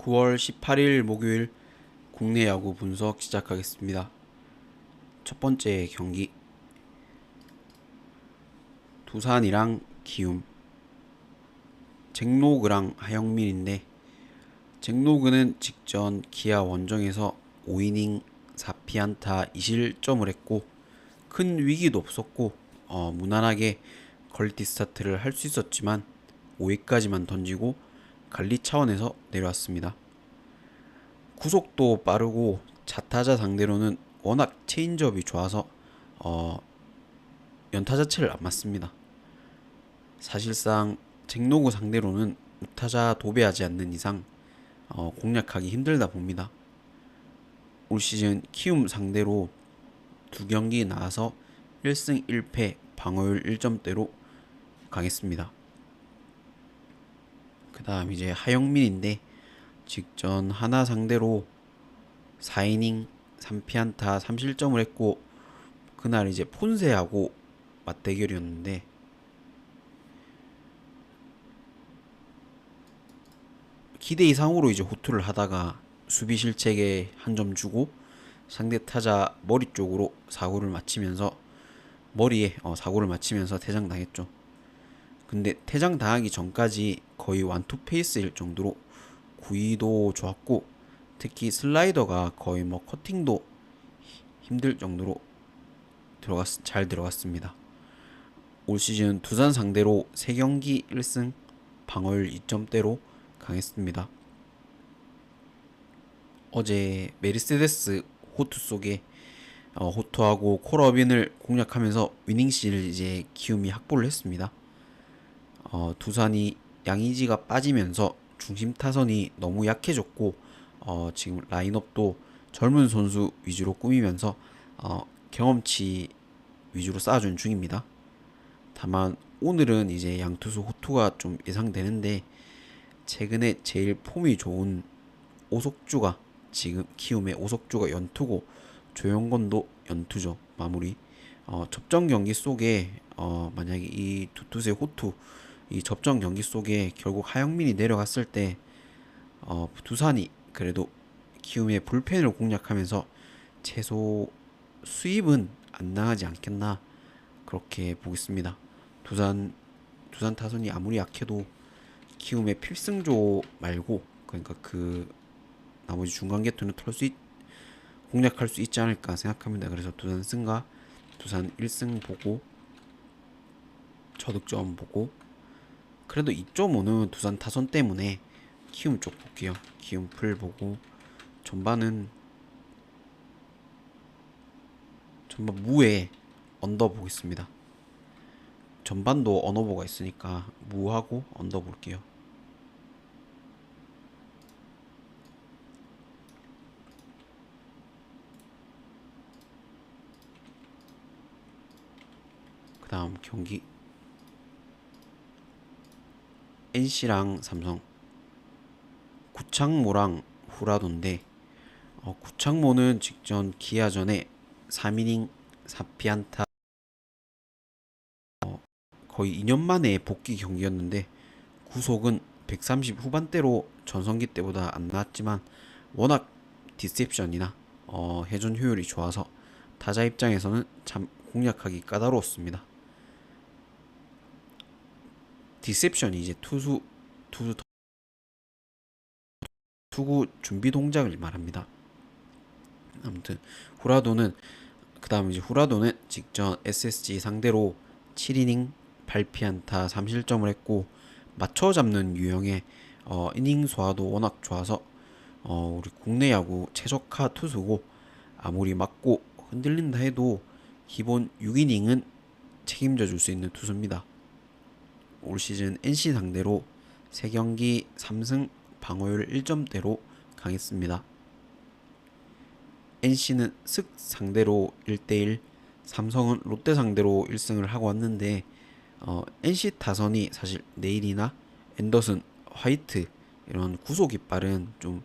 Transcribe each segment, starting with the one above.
9월 18일 목요일 국내 야구 분석 시작하겠습니다. 첫 번째 경기 두산이랑 기움 잭노그랑 하영민인데 잭노그는 직전 기아 원정에서 5이닝 4피안타 2실점을 했고 큰 위기도 없었고 어, 무난하게 퀄리티 스타트를 할 수 있었지만 5회까지만 던지고 관리 차원에서 내려왔습니다. 구속도 빠르고 자타자 상대로는 워낙 체인지업이 좋아서 어, 연타 자체를 안 맞습니다. 사실상 잭노그 상대로는 우타자 도배하지 않는 이상 어, 공략하기 힘들다 봅니다. 올 시즌 키움 상대로 두 경기 나와서 1승 1패 방어율 1점대로 강했습니다. 그 다음 이제 하영민인데 직전 하나 상대로 4이닝 3피안타 3실점을 했고 그날 이제 폰세하고 맞대결이었는데 기대 이상으로 이제 호투를 하다가 수비 실책에 한 점 주고 상대 타자 머리 쪽으로 사고를 맞히면서 머리에 어, 사고를 맞히면서 퇴장 당했죠. 근데 퇴장 당하기 전까지 거의 완투 페이스일 정도로 구위도 좋았고 특히 슬라이더가 거의 뭐 커팅도 힘들 정도로 들어갔 잘 들어갔습니다. 올 시즌 두산 상대로 3경기 1승 방어율 2점대로 강했습니다. 어제 메르세데스 호투 속에 어, 호투하고 콜어빈을 공략하면서 위닝시를 이제 키움이 확보를 했습니다. 어, 두산이 양의지가 빠지면서 중심 타선이 너무 약해졌고 어, 지금 라인업도 젊은 선수 위주로 꾸미면서 어, 경험치 위주로 쌓아준 중입니다. 다만 오늘은 이제 양투수 호투가 좀 예상되는데 최근에 제일 폼이 좋은 오석주가 지금 키움의 오석주가 연투고 조영건도 연투죠 마무리 어, 접전 경기 속에 어, 만약에 이 두투세 호투 이 접전 경기 속에 결국 하영민이 내려갔을 때 어, 두산이 그래도 키움의 불펜을 공략하면서 최소 수입은 안 나가지 않겠나 그렇게 보겠습니다. 두산 두산 타선이 아무리 약해도 키움의 필승조 말고 그러니까 그 나머지 중간 계통을 털수 있, 공략할 수 있지 않을까 생각합니다. 그래서 두산 승과 두산 1승 보고 저득점 보고 그래도 2.5는 두산 타선 때문에 키움 쪽 볼게요. 키움 풀 보고 전반은 전반 무에 언더 보겠습니다. 전반도 언어보가 있으니까 무하고 언더 볼게요. 그 다음 경기 NC랑 삼성 구창모랑 후라도인데 어, 구창모는 직전 기아전에 3이닝 4피안타 어, 거의 2년 만에 복귀 경기였는데 구속은 130 후반대로 전성기 때보다 안 나왔지만 워낙 디셉션이나 어, 회전 효율이 좋아서 타자 입장에서는 참 공략하기 까다로웠습니다. 디셉션이 이제 투수 투수 투구 준비 동작을 말합니다. 아무튼 후라도는 그다음 이제 후라도는 직전 SSG 상대로 7이닝 8피안타 3실점을 했고 맞춰 잡는 유형의 어, 이닝 소화도 워낙 좋아서 어, 우리 국내 야구 최적화 투수고 아무리 맞고 흔들린다 해도 기본 6이닝은 책임져 줄 수 있는 투수입니다. 올 시즌 NC 상대로 3경기 3승 방어율 1점대로 강했습니다. NC는 슥 상대로 1대1, 삼성은 롯데 상대로 1승을 하고 왔는데 어, NC 타선이 사실 네일이나 앤더슨, 화이트 이런 구속이 빠른 좀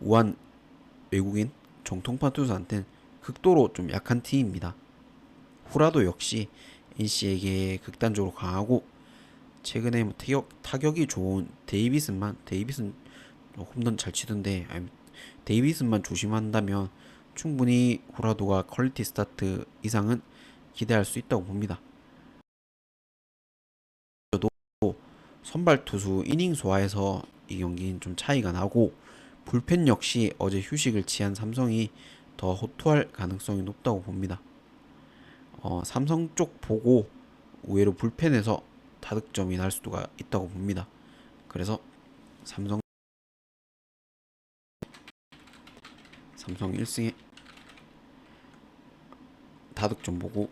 우한 외국인 정통파 투수한테는 극도로 좀 약한 팀입니다. 후라도 역시 NC에게 극단적으로 강하고 최근에 뭐 타격, 타격이 좋은 데이비슨만 데이비슨 홈런 잘 치던데 데이비슨만 조심한다면 충분히 호라도가 퀄리티 스타트 이상은 기대할 수 있다고 봅니다. 저도 선발 투수 이닝 소화에서 이 경기는 좀 차이가 나고 불펜 역시 어제 휴식을 취한 삼성이 더 호투할 가능성이 높다고 봅니다. 어, 삼성 쪽 보고 의외로 불펜에서 타득점이 날 수가 있다고 봅니다. 그래서 삼성 삼성 1승에 다득점 보고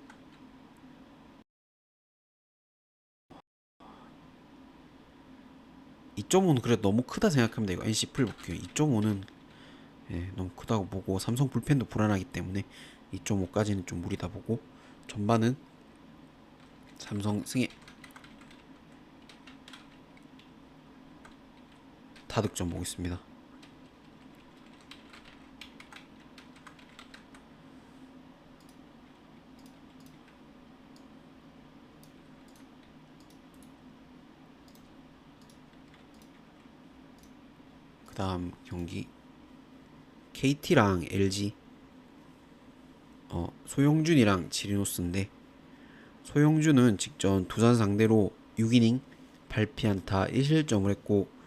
(2.5는) 그래도 너무 크다 생각합니다 이거 NC 풀 볼게요 (2.5는) 예, 너무 크다고 보고 삼성 불펜도 불안하기 때문에 2.5까지는 좀 무리다 보고 전반은 삼성 승에 타득점 보겠습니다. 그 다음 경기 KT랑 LG 어, 소용준이랑 지리노스인데 소용준은 직전 두산 상대로 6이닝 발피안타 1실점을 했고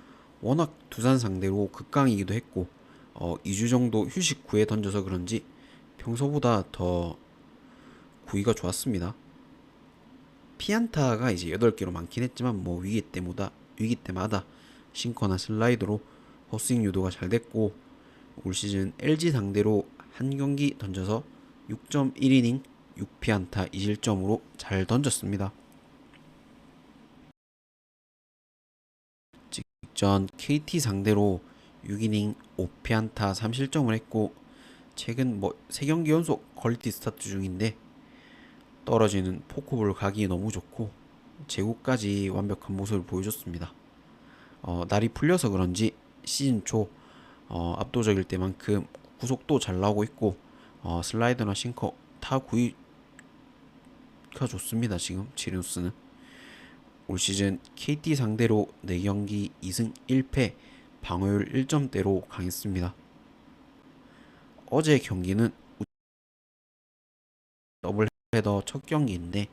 워낙 두산 상대로 극강이기도 했고 어, 2주 정도 휴식 후에 던져서 그런지 평소보다 더 구위가 좋았습니다. 피안타가 이제 8개로 많긴 했지만 뭐 위기 때마다 위기 때마다 싱커나 슬라이더로 헛스윙 유도가 잘 됐고 올 시즌 LG 상대로 한 경기 던져서 6.1이닝 6피안타 2실점으로 잘 던졌습니다. 직전 KT 상대로 6이닝 5피안타 3실점을 했고 최근 뭐 3경기 연속 퀄리티 스타트 중인데 떨어지는 포크볼 각이 너무 좋고 제구까지 완벽한 모습을 보여줬습니다. 어, 날이 풀려서 그런지 시즌 초 어, 압도적일 때만큼 구속도 잘 나오고 있고 어, 슬라이더나 싱커 다 구위가 좋습니다. 지금 지리누스는 올 시즌 KT 상대로 4경기 2승 1패 방어율 1점대로 강했습니다. 어제 경기는 더블 헤더 첫 경기인데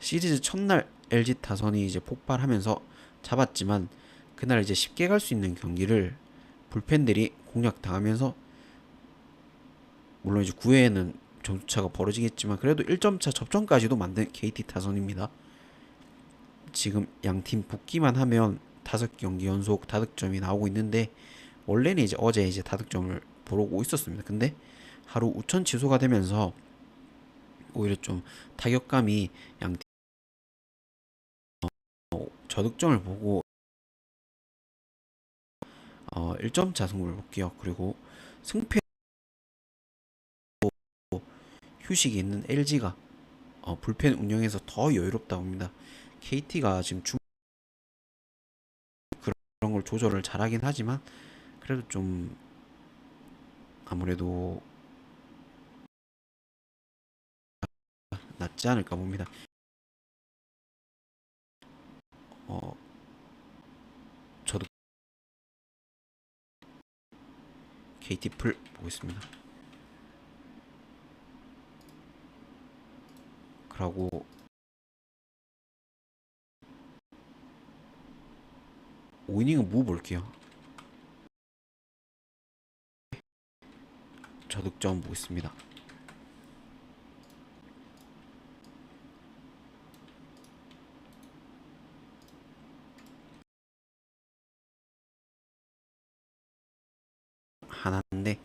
시리즈 첫날 LG 타선이 이제 폭발하면서 잡았지만 그날 이제 쉽게 갈 수 있는 경기를 불펜들이 공략당하면서 물론 이제 9회에는 점수차가 벌어지겠지만 그래도 1점차 접전까지도 만든 KT 타선입니다. 지금 양팀 붙기만 하면 다섯 경기 연속 다득점이 나오고 있는데 원래는 이제 어제 이제 다득점을 보러고 있었습니다. 근데 하루 우천 취소가 되면서 오히려 좀 타격감이 양팀 어, 저득점을 보고 어, 1점차 승부를 볼게요. 그리고 승패 휴식이 있는 LG가 어, 불펜 운영에서 더 여유롭다고 합니다. KT가 지금 중 그런 걸 조절을 잘하긴 하지만 그래도 좀 아무래도 낫지 않을까 봅니다. 어, 저도 KT 풀 보겠습니다. 그러고 5이닝은 뭐 볼게요. 저득점 보겠습니다. 하나인데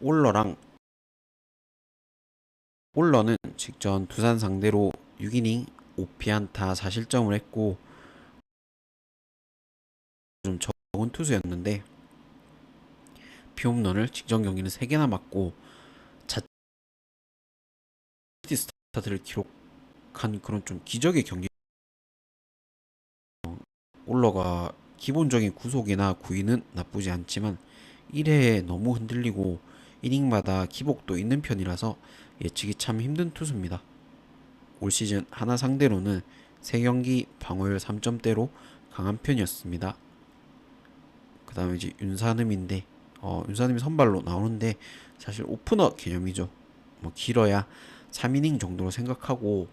올러랑 올러는 직전 두산 상대로 6이닝 5피안타 4실점을 했고 좀 적은 투수였는데 피홈런을 직전 경기는 3개나 맞고 자체 스타트를 기록한 그런 좀 기적의 경기 어, 올러가 기본적인 구속이나 구위는 나쁘지 않지만 1회에 너무 흔들리고 이닝마다 기복도 있는 편이라서 예측이 참 힘든 투수입니다. 올 시즌 하나 상대로는 3경기 방어율 3점대로 강한 편이었습니다. 그 다음에 이제 윤산음인데 어, 윤산음이 선발로 나오는데 사실 오프너 개념이죠. 뭐 길어야 3이닝 정도로 생각하고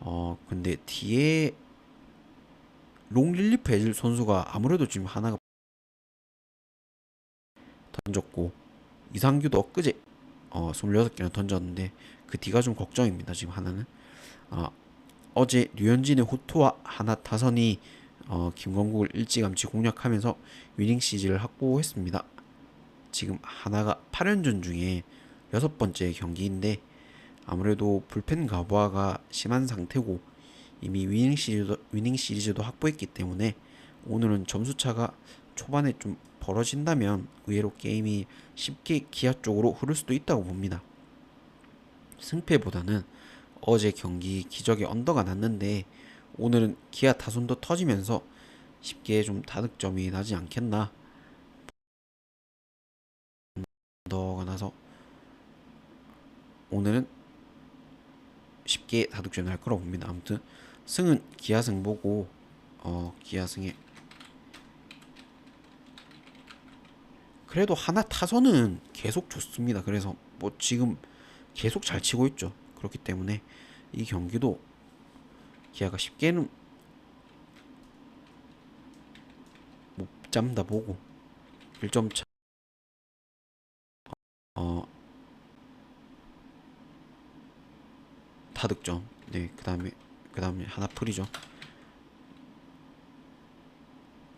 어 근데 뒤에 롱 릴리프 해줄 선수가 아무래도 지금 하나가 던졌고 이상규도 엊그제 어 26개나 던졌는데 그 뒤가 좀 걱정입니다. 지금 하나는 아 어제 류현진의 호투와 하나 타선이 어, 김건국을 일찌감치 공략하면서 위닝 시즌을 확보했습니다. 지금 하나가 8연전 중에 여섯 번째 경기인데 아무래도 불펜 가부하가 심한 상태고 이미 위닝 시리즈도, 위닝 시리즈도 확보했기 때문에 오늘은 점수 차가 초반에 좀 벌어진다면 의외로 게임이 쉽게 기아 쪽으로 흐를 수도 있다고 봅니다. 승패보다는 어제 경기 기적의 언더가 났는데 오늘은 기아 타선도 터지면서 쉽게 좀 다득점이 나지 않겠나 언더가 나서 오늘은 쉽게 다득점이 날 거라고 봅니다. 아무튼 승은 기아승 보고 어 기아승에 그래도 하나 타선은 계속 좋습니다. 그래서 뭐 지금 계속 잘 치고 있죠. 그렇기 때문에 이 경기도 기아가 쉽게는 못 잡다 보고 1점 차. 어 타득점. 네, 그다음에 그다음에 하나 풀이죠.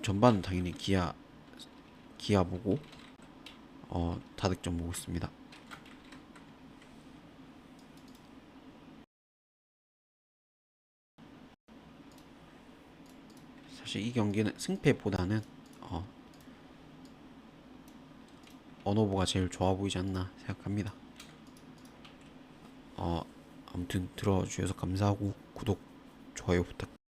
전반은 당연히 기아 기아 보고 어 타득점 보고 있습니다. 사실 이 경기는 승패보다는 어, 언어보가 제일 좋아 보이지 않나 생각합니다. 어, 아무튼 들어주셔서 감사하고 구독, 좋아요 부탁드립니다.